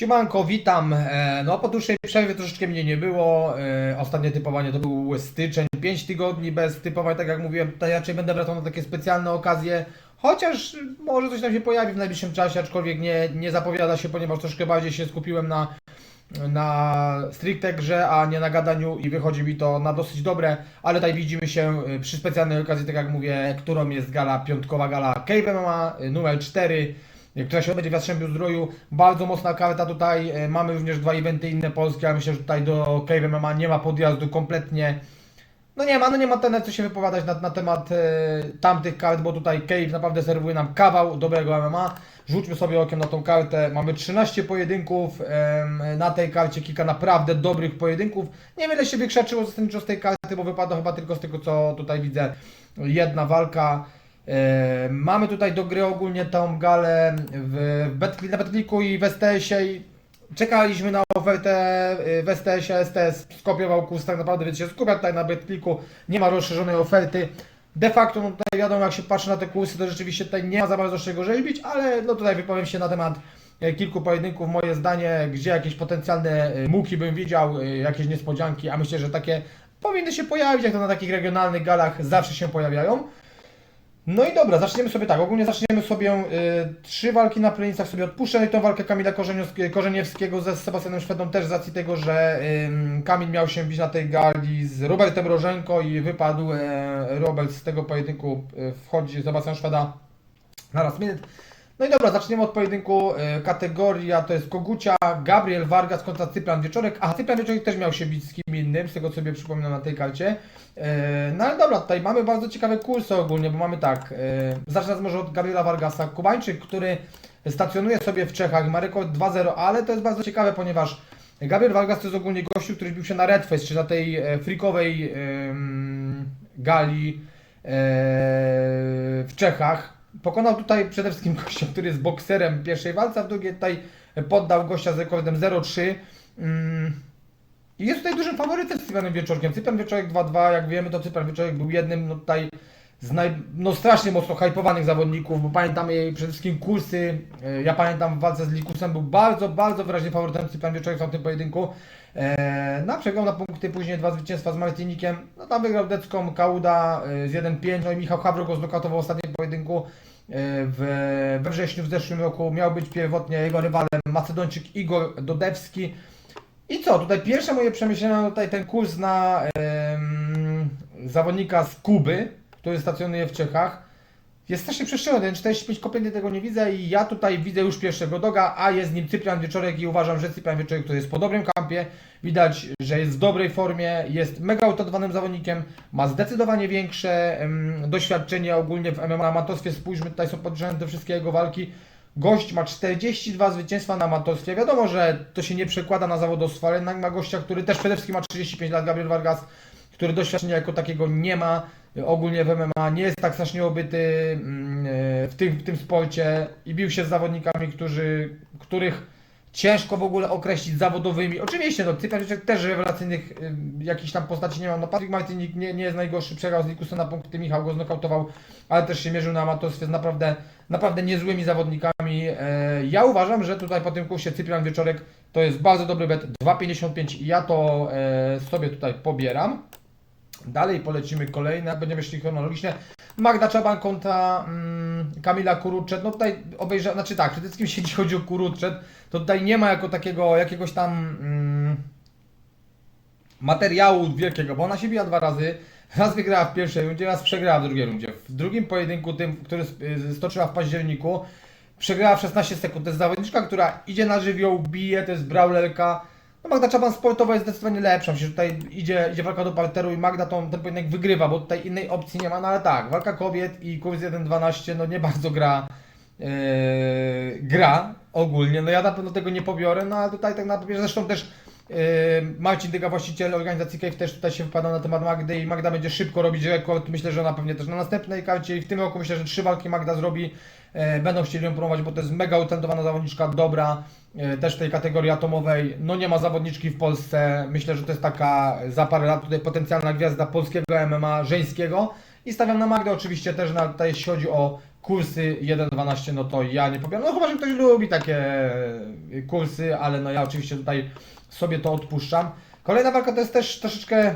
Siemanko, witam. E, No po dłuższej przerwie troszeczkę mnie nie było. E, Ostatnie typowanie to był styczeń, 5 tygodni bez typowań, tak jak mówiłem, tutaj raczej będę wracał na takie specjalne okazje. Chociaż może coś tam się pojawi w najbliższym czasie, aczkolwiek nie, nie zapowiada się, ponieważ troszkę bardziej się skupiłem na, na stricte grze, a nie na gadaniu i wychodzi mi to na dosyć dobre, ale tutaj widzimy się y, przy specjalnej okazji, tak jak mówię, którą jest gala, piątkowa gala Cave MMA numer 4, y, która się odbędzie w Jastrzębiu Zdroju. Bardzo mocna karta tutaj, y, mamy również dwa eventy inne polskie, ale myślę, że tutaj do Cave MMA nie ma podjazdu kompletnie. No nie ma, no nie ma ten co się wypowiadać na, na temat e, tamtych kart, bo tutaj Cave naprawdę serwuje nam kawał dobrego MMA. Rzućmy sobie okiem na tą kartę. Mamy 13 pojedynków na tej karcie, kilka naprawdę dobrych pojedynków. Niewiele się wykrzaczyło zasadniczo z tej karty, bo wypadło chyba tylko z tego co tutaj widzę jedna walka. E, mamy tutaj do gry ogólnie tą galę w, na Betliku i w STS-ie. Czekaliśmy na ofertę y, w STS-ie, STS skopiował kurs tak naprawdę, więc się skupia tutaj na Betclicku, nie ma rozszerzonej oferty. De facto, no tutaj wiadomo, jak się patrzy na te kursy, to rzeczywiście tutaj nie ma za bardzo czego rzeźbić, ale no tutaj wypowiem się na temat e, kilku pojedynków, moje zdanie, gdzie jakieś potencjalne e, muki bym widział, e, jakieś niespodzianki, a myślę, że takie powinny się pojawić, jak to na takich regionalnych galach zawsze się pojawiają. No i dobra, zaczniemy sobie tak. Ogólnie zaczniemy sobie y, trzy walki na plenicach sobie odpuszczę. No i tą walkę Kamila Korzeniewskiego ze Sebastianem Szwedą też z racji tego, że ym, Kamil miał się bić na tej gali z Robertem Rożenko i wypadł e, Robert z tego pojedynku. E, wchodzi Sebastian Szweda na raz minut. No i dobra, zaczniemy od pojedynku. E, kategoria to jest Kogucia, Gabriel Vargas kontra Cyprian Wieczorek. A Cyprian Wieczorek też miał się bić z kim innym, z tego co sobie przypominam na tej karcie. E, no ale dobra, tutaj mamy bardzo ciekawe kursy ogólnie, bo mamy tak. E, zacznę może od Gabriela Vargasa. Kubańczyk, który stacjonuje sobie w Czechach, ma rekord 2-0, ale to jest bardzo ciekawe, ponieważ Gabriel Vargas to jest ogólnie gościu, który bił się na Redfest, czy na tej e, freakowej em, gali e, w Czechach. Pokonał tutaj przede wszystkim gościa, który jest bokserem pierwszej walce, a w drugiej tutaj poddał gościa z rekordem 0-3. Mm, i jest tutaj dużym faworytem z Cyprianem Wieczorkiem. Cyprian Wieczorek 2-2, jak wiemy, to Cyprian Wieczorek był jednym no, tutaj z naj, no, strasznie mocno hypowanych zawodników, bo pamiętam jej przede wszystkim kursy. E, Ja pamiętam w walce z Likusem był bardzo, bardzo wyraźnie faworytem Cyprian Wieczorek w tamtym pojedynku. E, na przegrał na punkty, później dwa zwycięstwa z Martinikiem. No tam wygrał Decką, Kauda e, z 1-5, no i Michał Habro go znokautował w ostatnim pojedynku. W, we wrześniu w zeszłym roku miał być pierwotnie jego rywalem Macedończyk Igor Dodewski. I co, tutaj pierwsze moje przemyślenia, tutaj ten kurs na zawodnika z Kuby, który stacjonuje w Czechach, jest strasznie przestrzelony, ten 45 kompletnie tego nie widzę i ja tutaj widzę już pierwszego doga, a jest nim Cyprian Wieczorek i uważam, że Cyprian Wieczorek to jest po dobrym kampie, widać, że jest w dobrej formie, jest mega utadowanym zawodnikiem, ma zdecydowanie większe em, doświadczenie ogólnie w MMA amatorstwie, spójrzmy, tutaj są podrzędne te wszystkie jego walki, Gość ma 42 zwycięstwa na amatorstwie. Wiadomo, że to się nie przekłada na zawodowstwo, ale jednak ma gościa, który też przede wszystkim ma 35 lat, Gabriel Vargas, który doświadczenia jako takiego nie ma. Ogólnie w MMA nie jest tak strasznie obyty mm, e, w tym, w tym sporcie i bił się z zawodnikami, którzy, których ciężko w ogóle określić zawodowymi. Oczywiście, no, Wieczorek też rewelacyjnych y, jakichś tam postaci nie ma. No, Patryk Martinik nie, nie jest najgorszy, przegrał z Nikusem na punkty, Michał go znokautował, ale też się mierzył na amatorstwie z naprawdę, naprawdę niezłymi zawodnikami. E, ja uważam, że tutaj po tym kursie Cyprian Wieczorek to jest bardzo dobry bet, 2,55 i ja to e, sobie tutaj pobieram. Dalej polecimy kolejne, będziemy szli chronologicznie. Magda Czaban kontra mm, Kamila Kuruczet. No tutaj obejrzałem, znaczy tak, przede wszystkim jeśli chodzi o Kuruczet, to tutaj nie ma jako takiego jakiegoś tam mm, materiału wielkiego, bo ona się biła dwa razy. Raz wygrała w pierwszej rundzie, raz przegrała w drugiej rundzie. W drugim pojedynku, tym, który y, stoczyła w październiku, przegrała w 16 sekund. To jest zawodniczka, która idzie na żywioł, bije, to jest brawlerka. No Magda Czaban sportowa jest zdecydowanie lepsza. Myślę, że tutaj idzie, idzie walka do parteru i Magda tą, ten pojedynek wygrywa, bo tutaj innej opcji nie ma. No ale tak, walka kobiet i kurs 1.12 no nie bardzo gra yy, gra ogólnie. No ja na pewno tego nie pobiorę, no ale tutaj tak naprawdę, zresztą też Marcin Dyga, właściciel organizacji Cave też tutaj się wypadał na temat Magdy i Magda będzie szybko robić rekord. Myślę, że ona pewnie też na następnej karcie i w tym roku myślę, że trzy walki Magda zrobi. E, Będą chcieli ją promować, bo to jest mega utalentowana zawodniczka, dobra, e, też tej kategorii atomowej. No nie ma zawodniczki w Polsce. Myślę, że to jest taka za parę lat tutaj potencjalna gwiazda polskiego MMA żeńskiego. I stawiam na Magdę oczywiście też, na, tutaj jeśli chodzi o kursy 1.12, no to ja nie pobieram. No chyba, że ktoś lubi takie y, kursy, ale no ja oczywiście tutaj sobie to odpuszczam. Kolejna walka to jest też troszeczkę,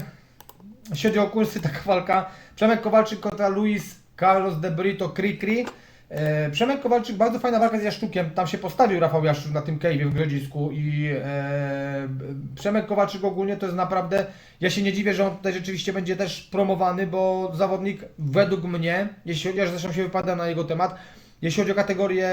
chodzi o kursy, taka walka. Przemek Kowalczyk kontra Luis Carlos de Brito Cricri. E, Przemek Kowalczyk, bardzo fajna walka z Jaszczukiem. Tam się postawił Rafał Jaszczuk na tym cave'ie w Grodzisku i e, Przemek Kowalczyk ogólnie to jest naprawdę, ja się nie dziwię, że on tutaj rzeczywiście będzie też promowany, bo zawodnik według mnie, jeśli chodzi, ja zresztą się wypada na jego temat, jeśli chodzi o kategorię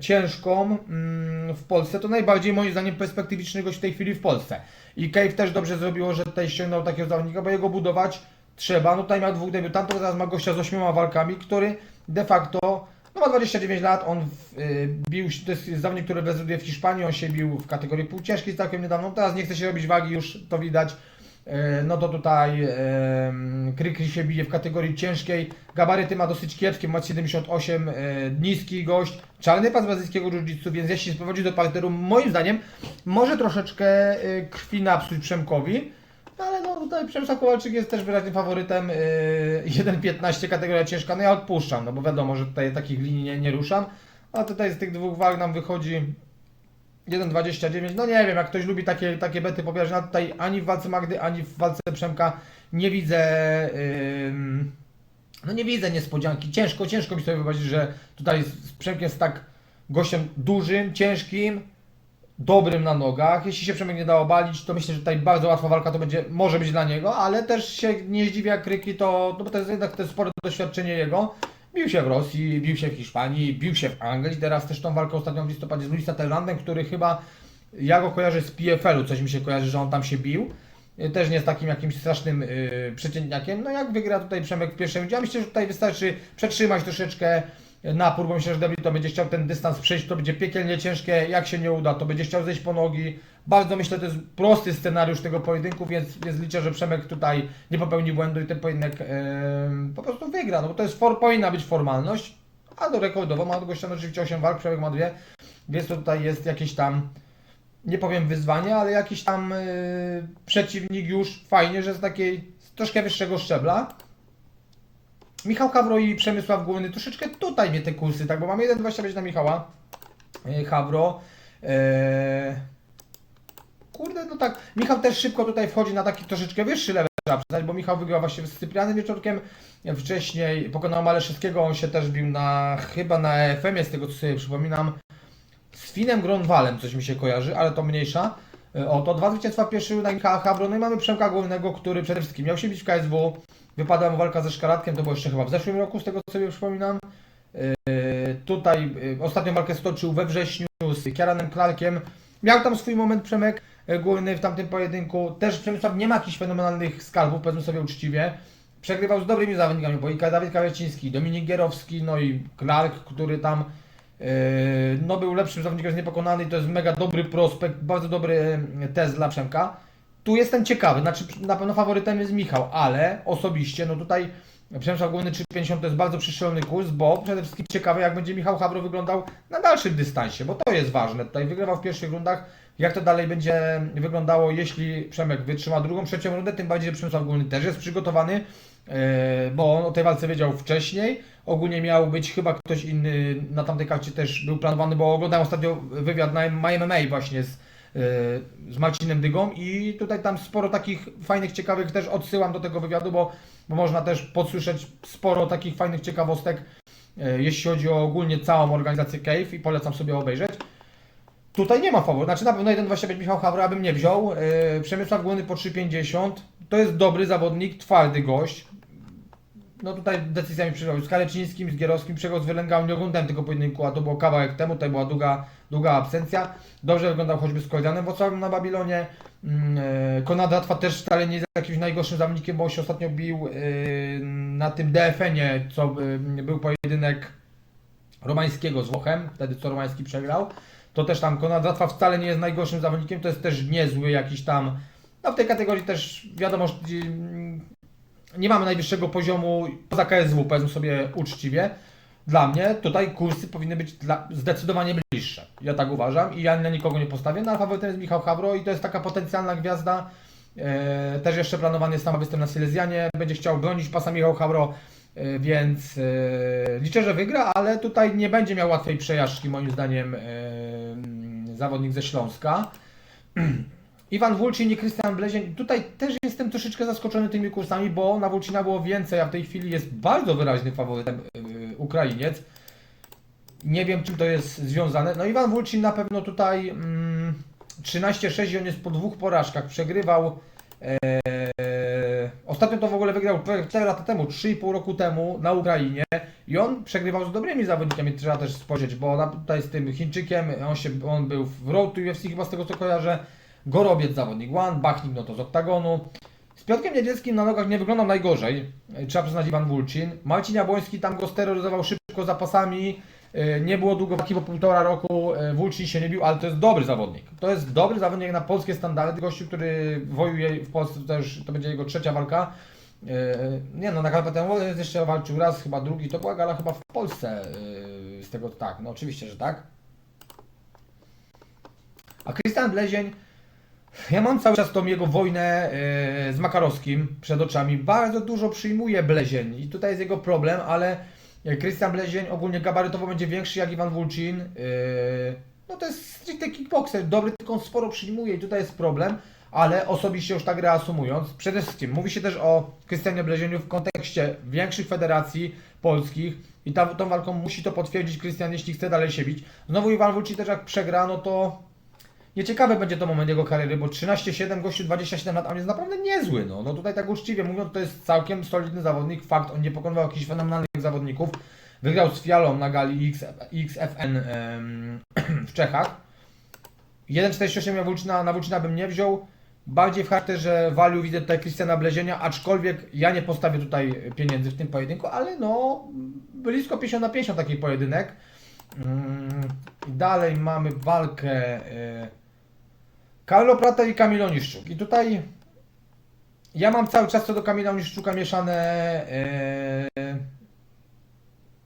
ciężką mm, w Polsce, to najbardziej moim zdaniem perspektywiczny gość w tej chwili w Polsce. I Cave też dobrze zrobiło, że tutaj ściągnął takiego zawodnika, bo jego budować trzeba. No tutaj miał dwóch debiutantów, teraz ma gościa z ośmioma walkami, który de facto no ma 29 lat, on w, y, bił się, to jest zawodnik, który rezyduje w Hiszpanii, on się bił w kategorii półciężkiej całkiem niedawno, teraz nie chce się robić wagi, już to widać. E, No to tutaj e, Krykry się bije w kategorii ciężkiej. Gabaryty ma dosyć kiepskie, ma 78, e, niski gość. Czarny pas brazylijskiego jiu-jitsu, więc jeśli sprowadzi do parteru, moim zdaniem może troszeczkę krwi napsuć Przemkowi. No ale no tutaj Przemysław Kowalczyk jest też wyraźnym faworytem. Yy, 1.15 kategoria ciężka, no ja odpuszczam, no bo wiadomo, że tutaj takich linii nie, nie ruszam. A tutaj z tych dwóch walk nam wychodzi 1.29. No nie wiem, jak ktoś lubi takie, takie bety pobierać, no tutaj ani w walce Magdy, ani w walce Przemka nie widzę. Yy, no nie widzę niespodzianki. Ciężko, ciężko mi sobie wyobrazić, że tutaj z Przemkiem jest tak gościem dużym, ciężkim, dobrym na nogach. Jeśli się Przemek nie da obalić, to myślę, że tutaj bardzo łatwa walka to będzie, może być dla niego, ale też się nie zdziwię jak Kryki, to, no bo to jest jednak to jest spore doświadczenie jego. Bił się w Rosji, bił się w Hiszpanii, bił się w Anglii, teraz też tą walkę ostatnią w listopadzie z Luisa Tellandem, który chyba, ja go kojarzę z PFL-u, coś mi się kojarzy, że on tam się bił. Y, Też nie jest takim jakimś strasznym yy, przeciętniakiem. No jak wygra tutaj Przemek w pierwszym rundzie, ja myślę, że tutaj wystarczy przetrzymać troszeczkę napór, bo myślę, że Debito będzie chciał ten dystans przejść, to będzie piekielnie ciężkie, jak się nie uda, to będzie chciał zejść po nogi. Bardzo myślę, to jest prosty scenariusz tego pojedynku, więc, więc liczę, że Przemek tutaj nie popełni błędu i ten pojedynek em, po prostu wygra, no bo to jest for, powinna być formalność, a do rekordowo ma od gościa oczywiście 8 walk, Przemek ma dwie, więc to tutaj jest jakieś tam, nie powiem wyzwanie, ale jakiś tam y, przeciwnik już fajnie, że z takiej z troszkę wyższego szczebla. Michał Hawro i Przemysław Główny, troszeczkę tutaj mnie te kursy, tak, bo mamy 1,25 na Michała. E, Hawro. E, kurde, no tak, Michał też szybko tutaj wchodzi na taki troszeczkę wyższy level, trzeba przyznać, bo Michał wygrał właśnie z Cyprianem Wieczorkiem, wcześniej pokonał Maleszewskiego, on się też bił na, chyba na EFM-ie, z tego co sobie przypominam, z Finem Gronwalem coś mi się kojarzy, ale to mniejsza. E, Oto dwa zwycięstwa w pierwszym na Michała Hawro, no i mamy Przemka Głównego, który przede wszystkim miał się bić w KSW, wypadła mu walka ze Szkaratkiem, to było jeszcze chyba w zeszłym roku, z tego co sobie przypominam. E, Tutaj e, ostatnią walkę stoczył we wrześniu z Kiaranem Clarkiem. Miał tam swój moment Przemek e, Główny w tamtym pojedynku. Też Przemysław nie ma jakichś fenomenalnych skalpów, powiedzmy sobie uczciwie. Przegrywał z dobrymi zawodnikami, bo i Dawid Kaweciński, Dominik Gierowski, no i Clark, który tam no był lepszym zawodnikiem, jest niepokonany i to jest mega dobry prospekt, bardzo dobry test dla Przemka. Tu jestem ciekawy, znaczy na pewno faworytem jest Michał, ale osobiście, no tutaj Przemysław Główny 350 to jest bardzo przyszczelony kurs, bo przede wszystkim ciekawe jak będzie Michał Hawro wyglądał na dalszym dystansie, bo to jest ważne. Tutaj wygrywał w pierwszych rundach, jak to dalej będzie wyglądało, jeśli Przemek wytrzyma drugą, trzecią rundę, tym bardziej, że Przemysław Główny też jest przygotowany, e, bo on o tej walce wiedział wcześniej. Ogólnie miał być chyba ktoś inny na tamtej karcie też był planowany, bo oglądałem ostatnio wywiad na MMA właśnie z, z Marcinem Dygą i tutaj tam sporo takich fajnych, ciekawych też odsyłam do tego wywiadu, bo, bo można też podsłyszeć sporo takich fajnych ciekawostek, e, jeśli chodzi o ogólnie całą organizację Cave i polecam sobie obejrzeć. Tutaj nie ma faworytu, znaczy na pewno 1,25 Michał Hawra abym nie wziął, e, Przemysław Główny po 3,50, to jest dobry zawodnik, twardy gość, no tutaj decyzjami przegrał z Kalecińskim, z Gierowskim, przegrał z Wylęgał, nie oglądałem tego pojedynku, a to było kawałek temu, tutaj była długa, długa absencja. Dobrze wyglądał choćby z Kordianem Wrocławiem na Babilonie. Mm, e, Konrad Ratwa też wcale nie jest jakimś najgorszym zawodnikiem, bo się ostatnio bił e, na tym DFN-ie, co e, był pojedynek Romańskiego z Włochem, wtedy co Romański przegrał. To też tam Konrad Ratwa wcale nie jest najgorszym zawodnikiem, to jest też niezły jakiś tam, no w tej kategorii też wiadomo, że nie mamy najwyższego poziomu poza KSW, powiedzmy sobie uczciwie. Dla mnie tutaj kursy powinny być dla, zdecydowanie bliższe. Ja tak uważam i ja na nikogo nie postawię. Na faworytem jest Michał Hawro i to jest taka potencjalna gwiazda. E, też jeszcze planowany jest sam występ na Silesianie. Będzie chciał bronić pasa Michał Hawro. y, więc y, liczę, że wygra, ale tutaj nie będzie miał łatwej przejażdżki moim zdaniem mm, zawodnik ze Śląska. Iwan Wulcin i Krystian Blezień. Tutaj też jestem troszeczkę zaskoczony tymi kursami, bo na Wulcina było więcej, a w tej chwili jest bardzo wyraźnym faworytem y, Ukrainiec. Nie wiem, czym to jest związane. No Iwan Wulcin na pewno tutaj mm, 13-6 i on jest po dwóch porażkach. Przegrywał e, Ostatnio to w ogóle wygrał 4 lata temu, 3,5 roku temu na Ukrainie i on przegrywał z dobrymi zawodnikami, trzeba też spojrzeć, bo na, tutaj z tym Chińczykiem, on, się, on był w Road to UFC chyba z tego co kojarzę, Gorobiec zawodnik One, Bachnik no to z Oktagonu. Z Piotrkiem Niedzielskim na nogach nie wyglądał najgorzej, e, trzeba przyznać Iwan Wulcin. Marcin Jabłoński tam go steroryzował szybko zapasami, e, nie było długo bo półtora roku e, Wulcin się nie bił, ale to jest dobry zawodnik. To jest dobry zawodnik na polskie standardy, gościu, który wojuje w Polsce, to też to będzie jego trzecia walka. Nie no, na jest jeszcze walczył raz, chyba drugi, to była gala chyba w Polsce, z tego tak, no oczywiście, że tak. A Krystian Blezień, ja mam cały czas tą jego wojnę e, z Makarowskim przed oczami. Bardzo dużo przyjmuje Blezień i tutaj jest jego problem, ale e, Krystian Blezień ogólnie gabarytowo będzie większy jak Iwan Wulcin. E, no to jest stricte kickboxer, dobry, tylko on sporo przyjmuje i tutaj jest problem, ale osobiście już tak reasumując, przede wszystkim mówi się też o Krystianie Blezieniu w kontekście większych federacji polskich i ta, tą walką musi to potwierdzić Krystian, jeśli chce dalej się bić. Znowu Iwan Wulcin też jak przegra, no to Nieciekawy będzie to moment jego kariery, bo 13-7, gościu 27 lat, a on jest naprawdę niezły. No, no tutaj tak uczciwie mówiąc, to jest całkiem solidny zawodnik. Fakt, on nie pokonywał jakichś fenomenalnych zawodników. Wygrał z Fialą na gali X, XFN em, w Czechach. 1,48 ja Wulcina, na bym nie wziął. Bardziej w charakterze value widzę tutaj Krystiana Blezienia, aczkolwiek ja nie postawię tutaj pieniędzy w tym pojedynku, ale no blisko 50 na 50 taki pojedynek. Mm, dalej mamy walkę Carlo Prata i Kamil Oniszczuk. I tutaj ja mam cały czas co do Kamila Oniszczuka mieszane y,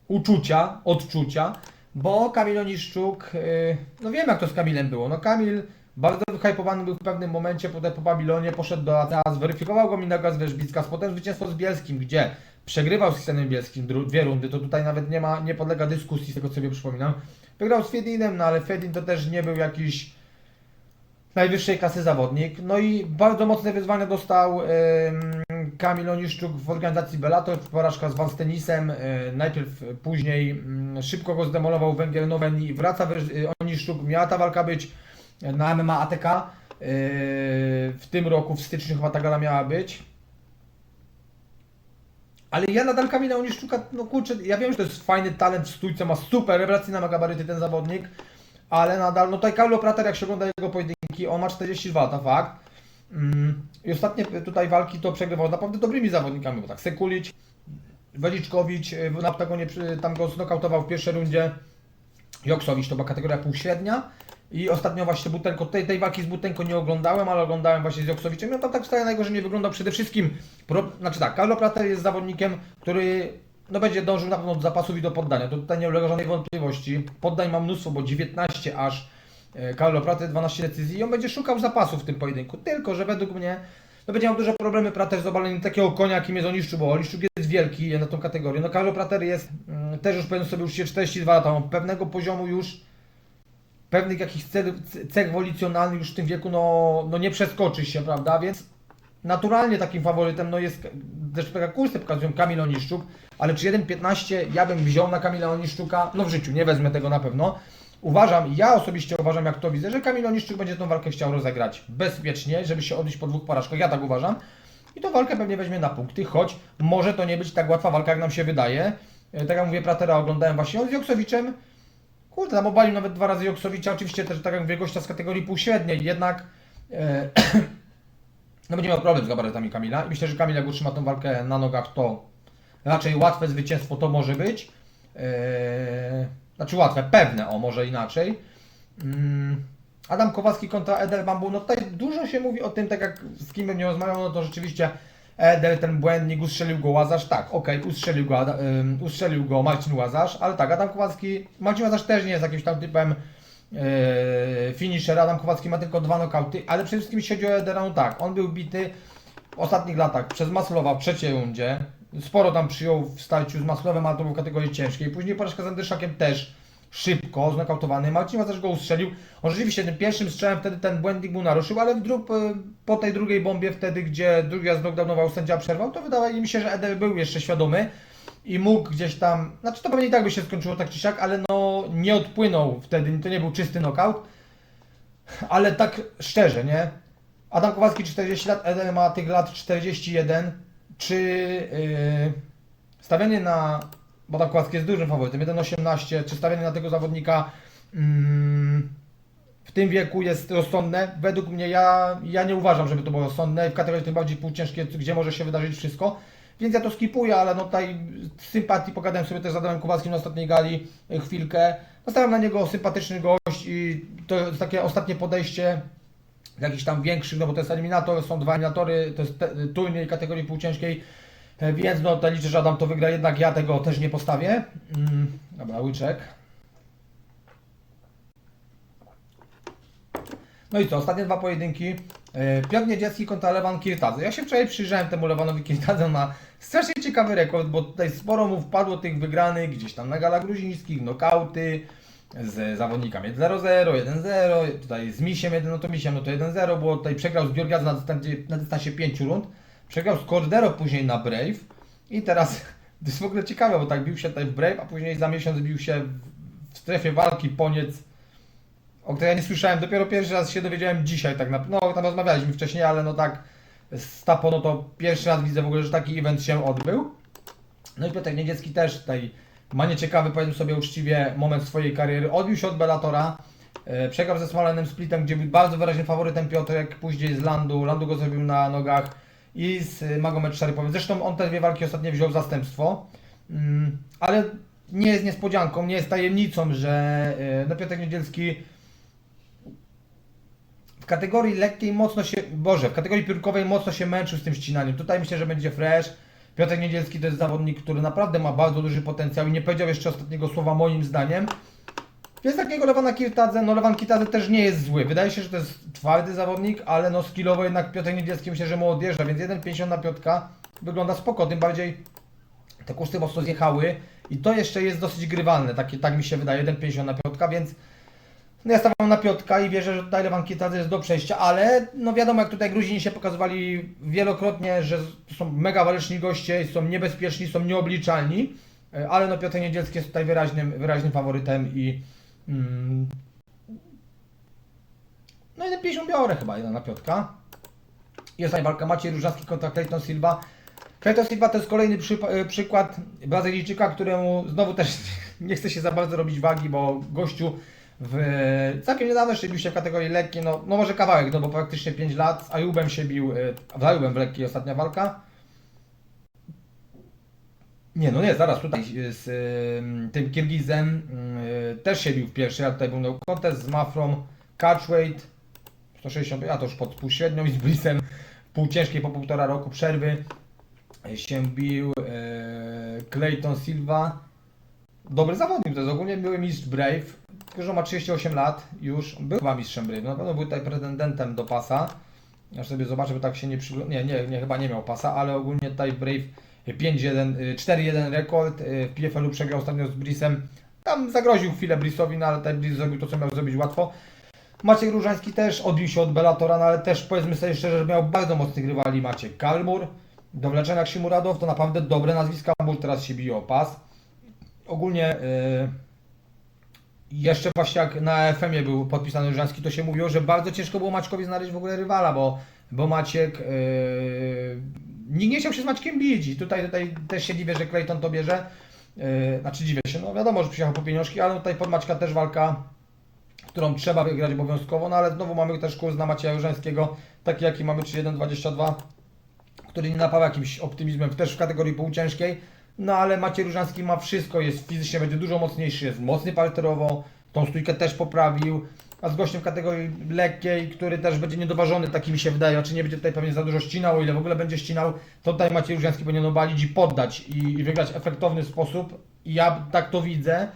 uczucia, odczucia, bo Kamil Oniszczuk, y, no wiem jak to z Kamilem było. No Kamil bardzo wyhypowany był w pewnym momencie, potem po Babilonie poszedł do ATA, zweryfikował go Minaga z Wierzbicka, potem zwycięstwo z Bielskim, gdzie przegrywał z Krystianem Bielskim dwie rundy, to tutaj nawet nie ma, nie podlega dyskusji, z tego co sobie przypominam. Wygrał z Fedinem, no ale Fedin to też nie był jakiś najwyższej klasy zawodnik. No i bardzo mocne wyzwania dostał Kamil Oniszczuk w organizacji Bellator, porażka z Wanstenisem, e, najpierw później mm, szybko go zdemolował Węgiel Nowen i wraca e, Oniszczuk. Miała ta walka być na MMA ATK e, w tym roku, w styczniu chyba ta gala miała być. Ale ja nadal Kamila Oniszczuka, no kurczę, ja wiem, że to jest fajny talent w stójce, ma super rewelacyjne ma gabaryty ten zawodnik, ale nadal, no tutaj Carlo Prater, jak się ogląda jego pojedynki, on ma 42 lata, fakt. Mm, I ostatnie tutaj walki to przegrywał z naprawdę dobrymi zawodnikami, bo tak Sekulic, Weliczkowicz y, na oktagonie przy- tam go znokautował w pierwszej rundzie, Joksowicz to była kategoria półśrednia i ostatnio właśnie Butenko, tej, tej walki z Butenko nie oglądałem, ale oglądałem właśnie z Joksowiczem i on tam tak wstaje najgorzej nie wyglądał. Przede wszystkim, pro, znaczy tak, Carlo Prater jest zawodnikiem, który no będzie dążył na pewno do zapasów i do poddania, to tutaj nie ulega żadnej wątpliwości. Poddań ma mnóstwo, bo 19 aż, e, Carlo Prater 12 decyzji i on będzie szukał zapasów w tym pojedynku, tylko że według mnie no będzie miał duże problemy Prater z obaleniem takiego konia, jakim jest Oniszczu, bo Oniszczuk jest wielki na tą kategorię. No Carlo Prater jest mm, też już powiem sobie już się 42 lata, on pewnego poziomu już pewnych jakichś cech, cech ewolicjonalnych już w tym wieku no, no nie przeskoczy się, prawda? Więc naturalnie takim faworytem no jest, też taka kursy pokazują Kamil Oniszczuk, ale czy 1.15 ja bym wziął na Kamila Oniszczuka? No w życiu, nie wezmę tego na pewno. Uważam, ja osobiście uważam, jak to widzę, że Kamil Oniszczuk będzie tą walkę chciał rozegrać bezpiecznie, żeby się odbić po dwóch porażkach, ja tak uważam. I tą walkę pewnie weźmie na punkty, choć może to nie być tak łatwa walka, jak nam się wydaje. E, Tak jak mówię, Pratera oglądałem właśnie z Joksowiczem. Kurde, tam obalił nawet dwa razy Joksowicza, oczywiście też tak jak mówię, gościa z kategorii półśredniej, jednak e, no będzie miał problem z gabarytami Kamila i myślę, że Kamil jak utrzyma tą walkę na nogach, to raczej łatwe zwycięstwo to może być. E, znaczy łatwe, pewne, o może inaczej. Mm, Adam Kowalski kontra Edel Bambu, no tutaj dużo się mówi o tym, tak jak z kim bym nie rozmawiał, no to rzeczywiście Edel, ten błędnik, ustrzelił go Łazarz, tak, okej, ustrzelił go, ym, ustrzelił go Marcin Łazarz, ale tak, Adam Kowalski, Marcin Łazarz też nie jest jakimś tam typem yy, finisher, Adam Kowalski ma tylko dwa nokauty, ale przede wszystkim jeśli chodzi o Edela, no tak, on był bity w ostatnich latach przez Maslowa w trzeciej rundzie, sporo tam przyjął w starciu z Maslowem, ale to był w kategorii ciężkiej. Później porażka z Andyszakiem też szybko, znokautowany. Marcin też go ustrzelił. On rzeczywiście tym pierwszym strzałem wtedy ten błędnik mu naruszył, ale w dru- e, po tej drugiej bombie wtedy, gdzie drugi raz knockdownował, sędzia przerwał, to wydaje mi się, że Eder był jeszcze świadomy i mógł gdzieś tam, znaczy to pewnie i tak by się skończyło tak czy siak, ale no nie odpłynął wtedy, to nie był czysty knockout. Ale tak szczerze, nie? Adam Kowalski 40 lat, Eder ma tych lat 41. Czy yy, stawianie na. Bo Adam Kowalski jest dużym faworytem, 1,18. Czy stawianie na tego zawodnika mm, w tym wieku jest rozsądne? Według mnie ja, ja nie uważam, żeby to było rozsądne. W kategorii tym bardziej półciężkiej, gdzie może się wydarzyć wszystko. Więc ja to skipuję, ale no tutaj z sympatii pogadałem sobie też z Adamem Kowalskim na ostatniej gali y, chwilkę. Nastawiam na niego sympatyczny gość i to jest takie ostatnie podejście jakichś tam większych, no bo to jest eliminator, są dwa eliminatory, to jest turniej kategorii półciężkiej, e, więc no to liczę, że Adam to wygra, jednak ja tego też nie postawię. Mm, dobra, łyczek. No i co, ostatnie dwa pojedynki. E, Piotr Niedzielski kontra Lewan Kirtadze. Ja się wczoraj przyjrzałem temu Lewanowi Kirtadze na strasznie ciekawy rekord, bo tutaj sporo mu wpadło tych wygranych gdzieś tam na galach gruzińskich, nokauty z zawodnikami 0-0, 1-0, tutaj z Misiem 1, no to Misiem, no to 1-0, bo tutaj przegrał z Georgiadze na dystansie, na dystansie 5 rund, przegrał z Cordero później na Brave i teraz to jest w ogóle ciekawe, bo tak bił się tutaj w Brave, a później za miesiąc bił się w strefie walki Poniec o której ja nie słyszałem, dopiero pierwszy raz się dowiedziałem dzisiaj tak naprawdę, no tam rozmawialiśmy wcześniej, ale no tak z Tapo, no to pierwszy raz widzę w ogóle, że taki event się odbył. No i Piotr Niedziecki też tutaj ma nieciekawy, powiedzmy sobie uczciwie, moment swojej kariery. Odbił się od Bellatora, e, przegrał ze Smolanem Splitem, gdzie był bardzo wyraźnie faworytem Piotrek, później z Landu, Landu go zrobił na nogach i z Magomed Szarypowem. Zresztą on te dwie walki ostatnio wziął w zastępstwo, mm, ale nie jest niespodzianką, nie jest tajemnicą, że e, no Piotr Niedzielski kategorii lekkiej mocno się, Boże, w kategorii piórkowej mocno się męczył z tym ścinaniem. Tutaj myślę, że będzie fresh. Piotr Niedzielski to jest zawodnik, który naprawdę ma bardzo duży potencjał i nie powiedział jeszcze ostatniego słowa moim zdaniem. Jest takiego Lewana Kirtadze, no Lewan Kirtadze też nie jest zły. Wydaje się, że to jest twardy zawodnik, ale no skillowo jednak Piotr Niedzielski myślę, że mu odjeżdża, więc 1,50 na Piotka wygląda spoko, tym bardziej te koszty mocno zjechały i to jeszcze jest dosyć grywalne, takie, tak mi się wydaje, 1,50 na Piotka, więc no ja stawiam na Piotka i wierzę, że tutaj Lewan Kitadze jest do przejścia, ale no wiadomo, jak tutaj Gruzini się pokazywali wielokrotnie, że są mega waleczni goście, są niebezpieczni, są nieobliczalni, e, ale no Piotr Niedzielski jest tutaj wyraźnym, wyraźnym faworytem i mm, no 1,50 biorę chyba jeden na Piotka. Jest tutaj walka Maciej Różanski kontra Clayton Silva. Clayton Silva to jest kolejny przypa- e, przykład Brazylijczyka, któremu znowu też nie chce się za bardzo robić wagi, bo gościu w całkiem niedawno jeszcze bił się w kategorii lekkiej, no, no może kawałek, no bo praktycznie 5 lat, z Ayubem się bił, y, z Ayubem w lekkiej ostatnia walka. Nie, no nie, zaraz tutaj z y, tym Kirgizem y, też się bił w pierwszej, a tutaj był no contest z Mafrą, catchweight 160, a to już pod półśrednią i z Brisem półciężkiej po półtora roku przerwy się bił y, Clayton Silva. Dobry zawodnik, to jest ogólnie były mistrz Brave, tylko ma 38 lat już, był chyba mistrzem Brave, na pewno był tutaj pretendentem do pasa. Aż sobie zobaczę, bo tak się nie przyglądam. Nie, nie, nie, chyba nie miał pasa, ale ogólnie tutaj Brave 5-1, y, 4-1 rekord. y, W PFL-u przegrał ostatnio z Brisem. Tam zagroził chwilę Brisowi, no ale tutaj Bris zrobił to, co miał zrobić łatwo. Maciek Różański też odbił się od Bellatora, no ale też powiedzmy sobie szczerze, że miał bardzo mocnych rywali Maciek Kalmur, Dowleczeniak Simuradow, to naprawdę dobre nazwiska, Mur teraz się bije o pas. Ogólnie y, jeszcze właśnie jak na FM-ie był podpisany Różański, to się mówiło, że bardzo ciężko było Maćkowi znaleźć w ogóle rywala, bo, bo Maciek yy, nikt nie chciał się z Maćkiem bić i tutaj, tutaj też się dziwię, że Clayton to bierze. Yy, znaczy dziwię się, no wiadomo, że przyjechał po pieniążki, ale tutaj pod Maćka też walka, którą trzeba wygrać obowiązkowo, no ale znowu mamy też kurs na Macieja Różańskiego, taki jaki mamy 31-22, który nie napawa jakimś optymizmem też w kategorii półciężkiej. No ale Maciej Różański ma wszystko, jest fizycznie, będzie dużo mocniejszy, jest mocny parterowo, tą stójkę też poprawił, a z gościem kategorii lekkiej, który też będzie niedoważony, taki mi się wydaje, czy nie będzie tutaj pewnie za dużo ścinał, o ile w ogóle będzie ścinał, to tutaj Maciej Różański powinien obalić i poddać i, i wygrać w efektowny sposób. I ja tak to widzę.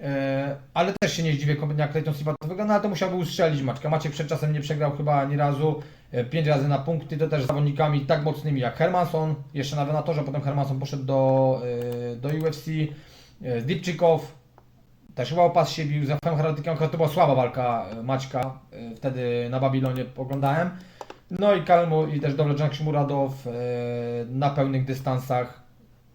E, ale też się nie zdziwię kompletnie jak Clayton Silva to wygląda, ale to musiałby ustrzelić Maćka. Maciek przed czasem nie przegrał chyba ani razu, e, pięć razy na punkty, to też z zawodnikami tak mocnymi jak Hermanson, jeszcze na Venatorze, potem Hermanson poszedł do, e, do UFC, e, Dipczykow, też chyba o pas się bił, z Rafałem Haratykiem, to była słaba walka e, Maćka, e, wtedy na Babilonie oglądałem. No i Kalmu i też Dowleczak Szmuradow e, na pełnych dystansach.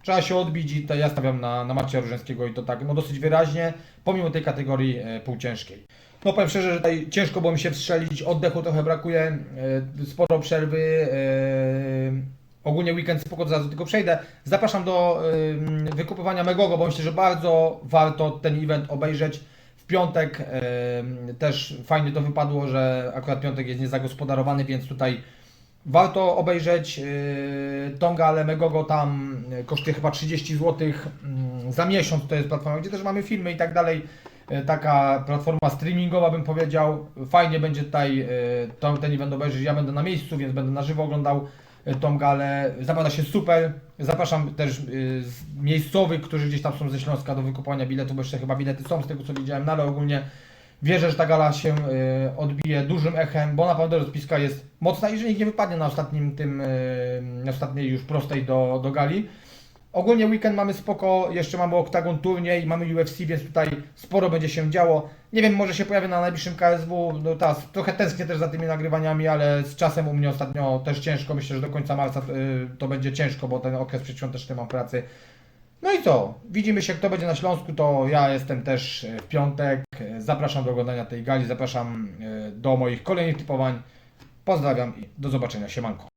Trzeba się odbić i to ja stawiam na, na Marcia Różeńskiego i to tak no dosyć wyraźnie, pomimo tej kategorii e, półciężkiej. No powiem szczerze, że tutaj ciężko było mi się wstrzelić, oddechu trochę brakuje, e, sporo przerwy, e, ogólnie weekend spoko, zaraz do tego przejdę. Zapraszam do e, wykupywania Megogo, bo myślę, że bardzo warto ten event obejrzeć. W piątek też fajnie to wypadło, że akurat piątek jest niezagospodarowany, więc tutaj warto obejrzeć tą galę Megogo tam kosztuje chyba 30 zł mm, za miesiąc, to jest platforma, gdzie też mamy filmy i tak dalej. Yy, Taka platforma streamingowa bym powiedział. Fajnie będzie tutaj yy, tą, ten event obejrzeć. Ja będę na miejscu, więc będę na żywo oglądał yy, tą galę. Zapada się super. Zapraszam też miejscowych, którzy gdzieś tam są ze Śląska do wykupowania biletu, bo jeszcze chyba bilety są z tego co widziałem, no ale ogólnie Wierzę, że ta gala się odbije dużym echem, bo naprawdę rozpiska jest mocna i że nikt nie wypadnie na ostatnim tym, na ostatniej już prostej do, do gali. Ogólnie weekend mamy spoko, jeszcze mamy Octagon turniej, mamy UFC, więc tutaj sporo będzie się działo. Nie wiem, może się pojawi na najbliższym KSW, no teraz trochę tęsknię też za tymi nagrywaniami, ale z czasem u mnie ostatnio też ciężko, myślę, że do końca marca y, to będzie ciężko, bo ten okres przedświąteczny mam pracy. No i co? Widzimy się, kto będzie na Śląsku, to ja jestem też e, w piątek. Zapraszam do oglądania tej gali, zapraszam e, do moich kolejnych typowań. Pozdrawiam i do zobaczenia, siemanko.